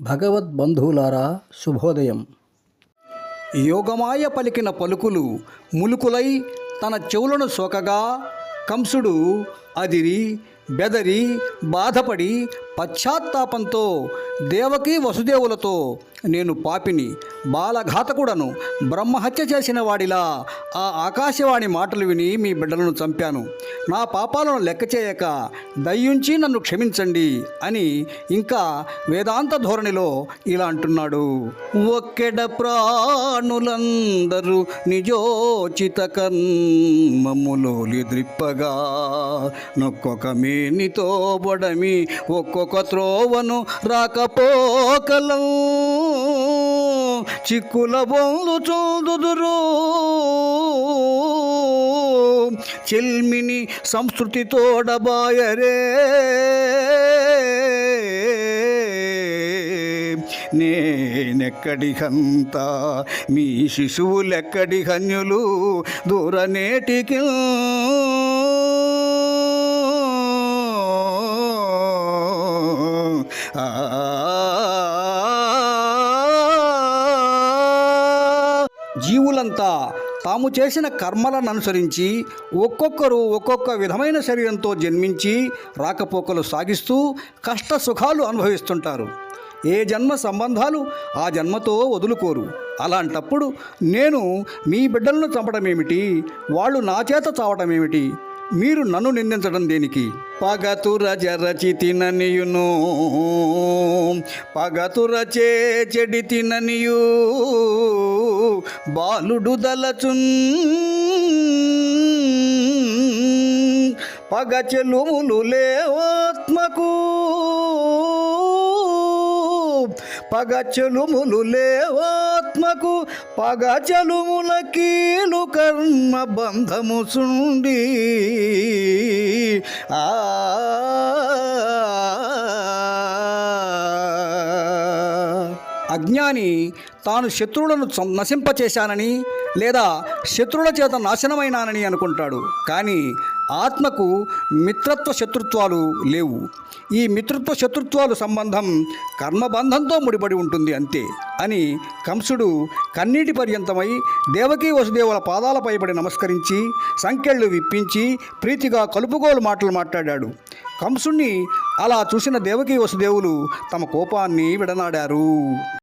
భగవద్బంధువులారా శుభోదయం. యోగమాయ పలికిన పలుకులు ములుకులై తన చెవులను సోకగా కంసుడు అదిరి బెదరి బాధపడి పశ్చాత్తాపంతో దేవకీ వసుదేవులతో నేను పాపిని బాలఘాతకుడను బ్రహ్మహత్య చేసిన వాడిలా ఆ ఆకాశవాణి మాటలు విని మీ బిడ్డలను చంపాను. నా పాపాలను లెక్క చేయక దయ్యుంచి నన్ను క్షమించండి అని ఇంకా వేదాంత ధోరణిలో ఇలా అంటున్నాడు. ఒక్కెడ ప్రాణులందరూ నిజోచిత కర్మములోలి ద్రిప్పగా నొక్కొక మేనితో బొడమి ఒక్కొక్క త్రోవను రాకపోకలం. చిక్కుల బొందు చూదుదురు. చెల్మిని సంస్కృతి తోడబాయరే. నేనెక్కడి హంత మీ శిశువులెక్కడి హన్యులు దూరనేటికి జీవులంతా తాము చేసిన కర్మలను అనుసరించి ఒక్కొక్కరు ఒక్కొక్క విధమైన శరీరంతో జన్మించి రాకపోకలు సాగిస్తూ కష్ట సుఖాలు అనుభవిస్తుంటారు. ఏ జన్మ సంబంధాలు ఆ జన్మతో వదులుకోరు. అలాంటప్పుడు నేను మీ బిడ్డలను చంపడమేమిటి? వాళ్ళు నా చేత చావటమేమిటి మీరు నన్ను నిందించడం దేనికి? పగతుర జరచి తిననియును పగతుర చే చెడి తిననియూ బాలుడు దలచున్ పగ చెలుములు లేవాత్మకు. పగ చెలుములు లేవాత్మకు పగ చెలుముల కీలు కర్మ బంధము సుండి. ఆ అజ్ఞాని తాను శత్రువులను నశింపచేశానని లేదా శత్రువుల చేత నాశనమైనానని అనుకుంటాడు. కానీ ఆత్మకు మిత్రత్వ శత్రుత్వాలు లేవు. ఈ మిత్రత్వ శత్రుత్వాలు సంబంధం కర్మబంధంతో ముడిపడి ఉంటుంది అంతే అని కంసుడు కన్నీటి పర్యంతమై దేవకీ వసుదేవుల పాదాలపై పడి నమస్కరించి సంకెళ్ళు విప్పించి ప్రీతిగా కలుపుగోలు మాటలు మాట్లాడాడు. కంసుణ్ణి అలా చూసిన దేవకీ వసుదేవులు తమ కోపాన్ని విడనాడారు.